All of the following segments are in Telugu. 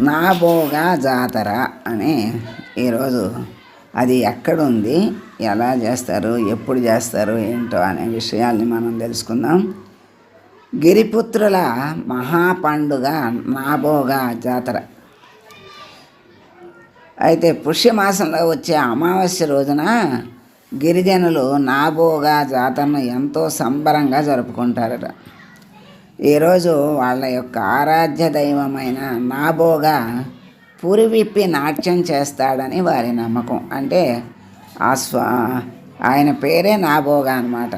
నాబోగా జాతర అని ఈరోజు అది ఎక్కడుంది ఎలా చేస్తారు ఎప్పుడు చేస్తారు ఏంటో అనే విషయాల్ని మనం తెలుసుకుందాం. గిరిపుత్రుల మహాపండుగ నాబోగా జాతర. అయితే పుష్యమాసంలో వచ్చే అమావాస్య రోజున గిరిజనులు నాబోగా జాతరను ఎంతో సంబరంగా జరుపుకుంటారట. ఈరోజు వాళ్ళ యొక్క ఆరాధ్య దైవమైన నాబోగా పురివిప్పి నాట్యం చేస్తాడని వారి నమ్మకం. అంటే ఆ స్వా ఆయన పేరే నాబోగా అన్నమాట.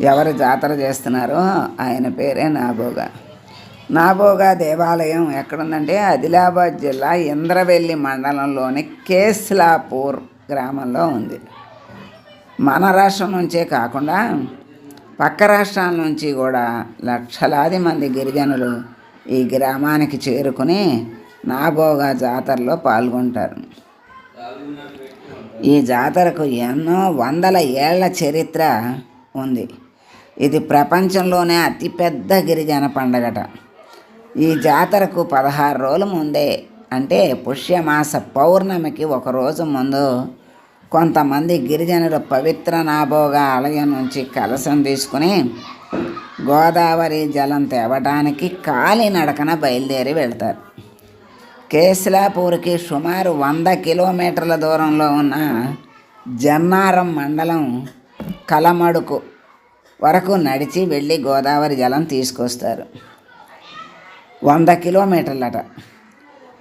ఎవరు జాతర చేస్తున్నారో ఆయన పేరే నాబోగా నాబోగా దేవాలయం ఎక్కడుందంటే ఆదిలాబాద్ జిల్లా ఇంద్రవెల్లి మండలంలోని కేస్లాపూర్ గ్రామంలో ఉంది. మన రాష్ట్రం నుంచే కాకుండా పక్క రాష్ట్రాల నుంచి కూడా లక్షలాది మంది గిరిజనులు ఈ గ్రామానికి చేరుకుని నాబోగా జాతరలో పాల్గొంటారు. ఈ జాతరకు ఎన్నో వందల ఏళ్ళ చరిత్ర ఉంది. ఇది ప్రపంచంలోనే అతిపెద్ద గిరిజన పండగట. ఈ జాతరకు పదహారు రోజుల ముందే అంటే పుష్యమాస పౌర్ణమికి ఒక రోజు ముందు కొంతమంది గిరిజనులు పవిత్ర నాభోగ ఆలయం నుంచి కలశం తీసుకుని గోదావరి జలం తేవడానికి కాలినడకన బయలుదేరి వెళ్తారు. కేస్లాపూర్కి సుమారు వంద కిలోమీటర్ల దూరంలో ఉన్న జన్నారం మండలం కలమడుకు వరకు నడిచి వెళ్ళి గోదావరి జలం తీసుకొస్తారు. వంద కిలోమీటర్లట.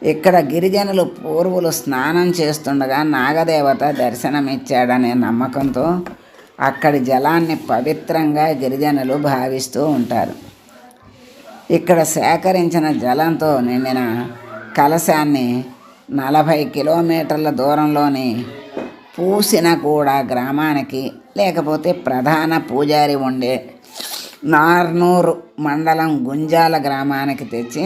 ఇక్కడ గిరిజనులు పూర్వులు స్నానం చేస్తుండగా నాగదేవత దర్శనమిచ్చాడనే నమ్మకంతో అక్కడి జలాన్ని పవిత్రంగా గిరిజనులు భావిస్తూ ఉంటారు. ఇక్కడ సేకరించిన జలంతో నిండిన కలశాన్ని నలభై కిలోమీటర్ల దూరంలోని పూసినగూడ గ్రామానికి లేకపోతే ప్రధాన పూజారి ఉండే నార్నూరు మండలం గుంజాల గ్రామానికి తెచ్చి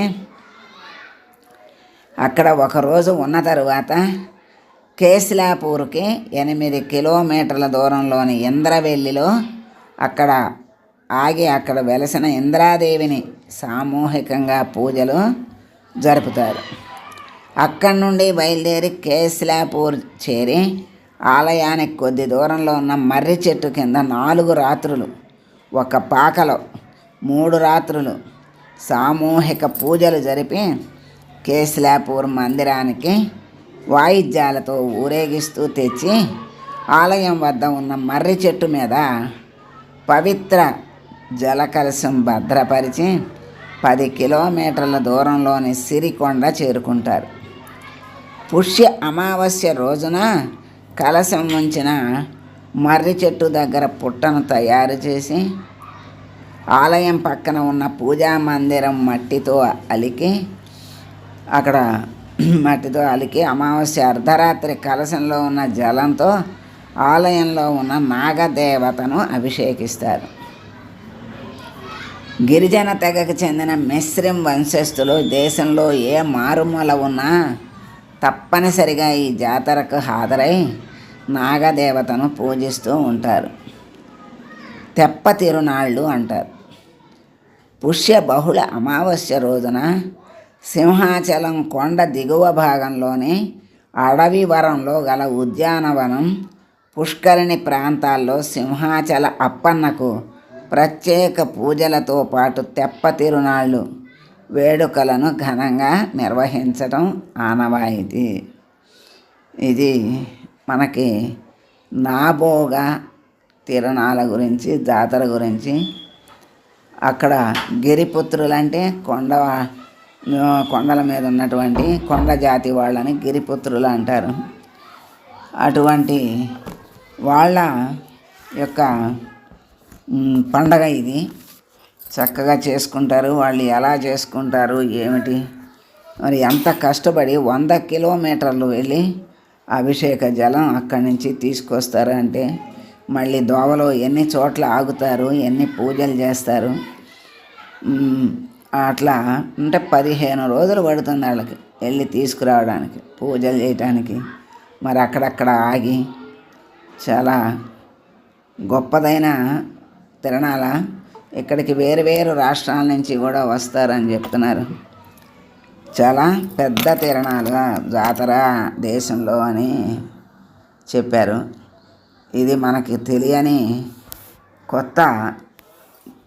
అక్కడ ఒకరోజు ఉన్న తరువాత కేసిలాపూర్కి ఎనిమిది కిలోమీటర్ల దూరంలోని ఇంద్రవెల్లిలో అక్కడ ఆగి అక్కడ వెలసిన ఇంద్రాదేవిని సామూహికంగా పూజలు జరుపుతారు. అక్కడి నుండి బయలుదేరి కేసిలాపూర్ చేరి ఆలయానికి కొద్ది దూరంలో ఉన్న మర్రి చెట్టు కింద నాలుగు రాత్రులు ఒక పాకలో మూడు రాత్రులు సామూహిక పూజలు జరిపి కేశలాపూర్ మందిరానికి వాయిద్యాలతో ఊరేగిస్తూ తెచ్చి ఆలయం వద్ద ఉన్న మర్రి చెట్టు మీద పవిత్ర జలకలశం భద్రపరిచి పది కిలోమీటర్ల దూరంలోని సిరికొండ చేరుకుంటారు. పుష్య అమావాస్య రోజున కలశం ఉంచిన మర్రి చెట్టు దగ్గర పుట్టను తయారు చేసి ఆలయం పక్కన ఉన్న పూజా మందిరం మట్టితో అలికి అక్కడ మట్టితో అలికి అమావాస్య అర్ధరాత్రి కలశంలో ఉన్న జలంతో ఆలయంలో ఉన్న నాగదేవతను అభిషేకిస్తారు. గిరిజన తెగకు చెందిన మిశ్రిం వంశస్థులు దేశంలో ఏ మారుమూల ఉన్నా తప్పనిసరిగా ఈ జాతరకు హాజరై నాగదేవతను పూజిస్తూ ఉంటారు. తెప్ప తిరునాళ్ళు అంటారు. పుష్య బహుళ అమావాస్య రోజున సింహాచలం కొండ దిగువ భాగంలోని అడవి వరంలో గల ఉద్యానవనం పుష్కరిణి ప్రాంతాల్లో సింహాచల అప్పన్నకు ప్రత్యేక పూజలతో పాటు తెప్ప తిరునాళ్ళు వేడుకలను ఘనంగా నిర్వహించడం ఆనవాయితీ ఇది. మనకి నాబోగ తిరణాల గురించి జాతర గురించి అక్కడ గిరిపుత్రులంటే కొండ కొండల మీద ఉన్నటువంటి కొండ జాతి వాళ్ళని గిరిపుత్రులు అంటారు. అటువంటి వాళ్ళ యొక్క పండగ ఇది. చక్కగా చేసుకుంటారు. వాళ్ళు ఎలా చేసుకుంటారు? ఏమిటి? మరి ఎంత కష్టపడి వంద కిలోమీటర్లు వెళ్ళి అభిషేక జలం అక్కడి నుంచి తీసుకొస్తారు అంటే మళ్ళీ దోవలో ఎన్ని చోట్ల ఆగుతారు? ఎన్ని పూజలు చేస్తారు? అట్లా అంటే పదిహేను రోజులు పడుతుంది వాళ్ళకి వెళ్ళి తీసుకురావడానికి పూజలు చేయటానికి. మరి అక్కడక్కడ ఆగి చాలా గొప్పదైన తిరణాల ఇక్కడికి వేరు వేరు రాష్ట్రాల నుంచి కూడా వస్తారని చెప్తున్నారు. చాలా పెద్ద తిరణాలు జాతర దేశంలో అని చెప్పారు. ఇది మనకి తెలియని కొత్త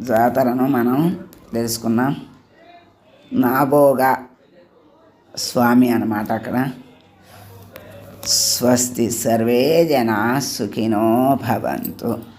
జాతరను మనం తెలుసుకున్నాం. నాబోగా స్వామి అన్నమాట అక్కడ. స్వస్తి సర్వే జనా సుఖినో భవంతు.